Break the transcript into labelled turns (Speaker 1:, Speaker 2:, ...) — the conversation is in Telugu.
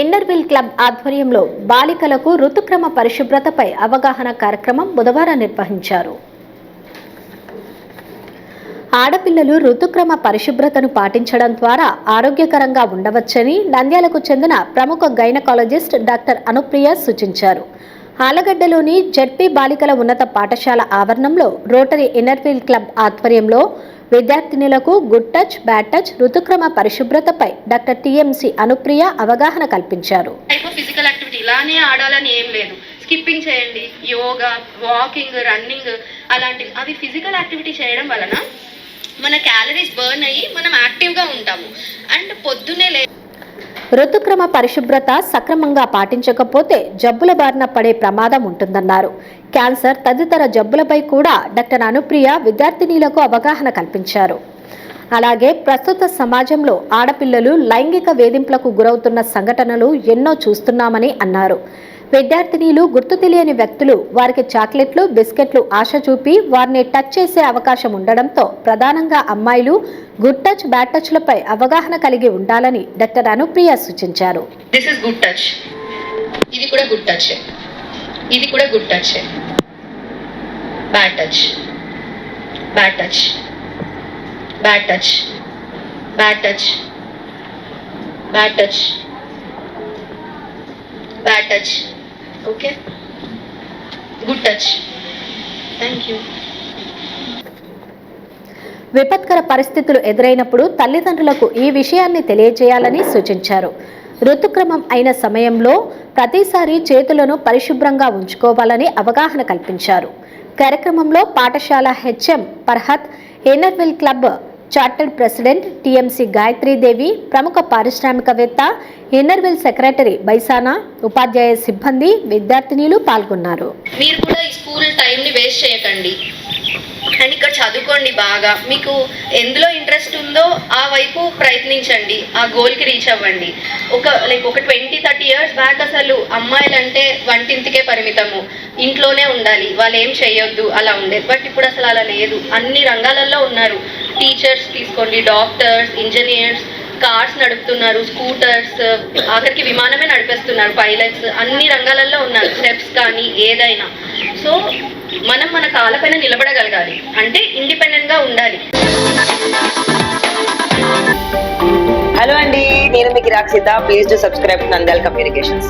Speaker 1: ఇన్నర్విల్ క్లబ్ ఆధ్వర్యంలో బాలికలకు ఋతుక్రమ పరిశుభ్రతపై అవగాహన కార్యక్రమం బుధవారం నిర్వహించారు. ఆడపిల్లలు ఋతుక్రమ పరిశుభ్రతను పాటించడం ద్వారా ఆరోగ్యకరంగా ఉండవచ్చని నంద్యాలకు చెందిన ప్రముఖ గైనకాలజిస్ట్ డాక్టర్ అనుప్రియ సూచించారు. ఆలగడ్డలోని జడ్పీ బాలికల ఉన్నత పాఠశాల ఆవరణంలో రోటరీ ఇన్నర్వీల్ క్లబ్ ఆధ్వర్యంలో విద్యార్థినులకు గుడ్ టచ్ బ్యాడ్ టచ్ ఋతుక్రమ పరిశుభ్రతపై డాక్టర్ టీఎంసీ అనుప్రియ అవగాహన కల్పించారు.
Speaker 2: టైప్ ఫిజికల్ యాక్టివిటీ ఇలానే ఆడాలని ఏం లేదు. స్కిప్పింగ్ చేయండి యోగా వాకింగ్ రన్నింగ్ అలాంటివి. అవి ఫిజికల్ యాక్టివిటీ చేయడం వలన మన క్యాలరీస్ బర్న్ అయ్యి మనం యాక్టివ్గా ఉంటాము. అండ్ పొద్దున్నే లే
Speaker 1: ఋతుక్రమ పరిశుభ్రత సక్రమంగా పాటించకపోతే జబ్బుల బారిన పడే ప్రమాదం ఉంటుందన్నారు. క్యాన్సర్ తదితర జబ్బులపై కూడా డాక్టర్ అనుప్రియ విద్యార్థినీలకు అవగాహన కల్పించారు. అలాగే ప్రస్తుత సమాజంలో ఆడపిల్లలు లైంగిక వేధింపులకు గురవుతున్న సంఘటనలు ఎన్నో చూస్తున్నామని అన్నారు. విద్యార్థినీలు గుర్తు తెలియని వ్యక్తులు వారికి చాక్లెట్లు బిస్కెట్లు ఆశ చూపి వారిని టచ్ చేసే అవకాశం ఉండడంతో ప్రధానంగా అమ్మాయిలు గుడ్ టచ్ బ్యాడ్ టచ్లపై అవగాహన కలిగి ఉండాలని డాక్టర్ అనుప్రియ సూచించారు.
Speaker 2: దిస్ ఇస్ గుడ్ టచ్ ఇది కూడా గుడ్ టచ్ ఇది కూడా good touch bad touch bad touch bad touch bad touch bad touch bad touch okay good touch thank you
Speaker 1: విపత్కర పరిస్థితులు ఎదురైనప్పుడు తల్లిదండ్రులకు ఈ విషయాన్ని తెలియజేయాలని సూచించారు. ఋతుక్రమం అయిన సమయంలో ప్రతిసారి చేతులను పరిశుభ్రంగా ఉంచుకోవాలని అవగాహన కల్పించారు. కార్యక్రమంలో పాఠశాల HM Farhat Inner Wheel club chartered president TMC Gayatridevi ప్రముఖ పారిశ్రామికవేత్త ఎన్నర్విల్ సెక్రటరీ బైసానా ఉపాధ్యాయ సిబ్బంది విద్యార్థినిలు పాల్గొన్నారు.
Speaker 2: మీరు కూడా ఈ స్కూల్ టైంని వేస్ట్ చేయకండి. అండ్ ఇక్కడ చదువుకోండి బాగా. మీకు ఎందులో ఇంట్రెస్ట్ ఉందో ఆ వైపు ప్రయత్నించండి. ఆ గోల్కి రీచ్ అవ్వండి. ఒక లైక్ ఒక ట్వంటీ థర్టీ ఇయర్స్ బ్యాక్ అసలు అమ్మాయిలంటే వంటింటికే పరిమితము. ఇంట్లోనే ఉండాలి. వాళ్ళు ఏం చేయొద్దు. అలా ఉండేది బట్ ఇప్పుడు అసలు అలా లేదు. అన్ని రంగాలలో ఉన్నారు. టీచర్స్ తీసుకోండి డాక్టర్స్ ఇంజనీర్స్ కార్స్ నడుపుతున్నారు స్కూటర్స్ ఆఖరికి విమానమే నడిపేస్తున్నారు పైలట్స్ అన్ని రంగాలలో ఉన్నారు స్టెప్స్ కానీ ఏదైనా. సో మనం మన కాళ్ళపైన నిలబడగలగాలి. అంటే ఇండిపెండెంట్గా ఉండాలి.
Speaker 3: హలో అండి నేను మీకు Rakshitha please to subscribe Nandal communications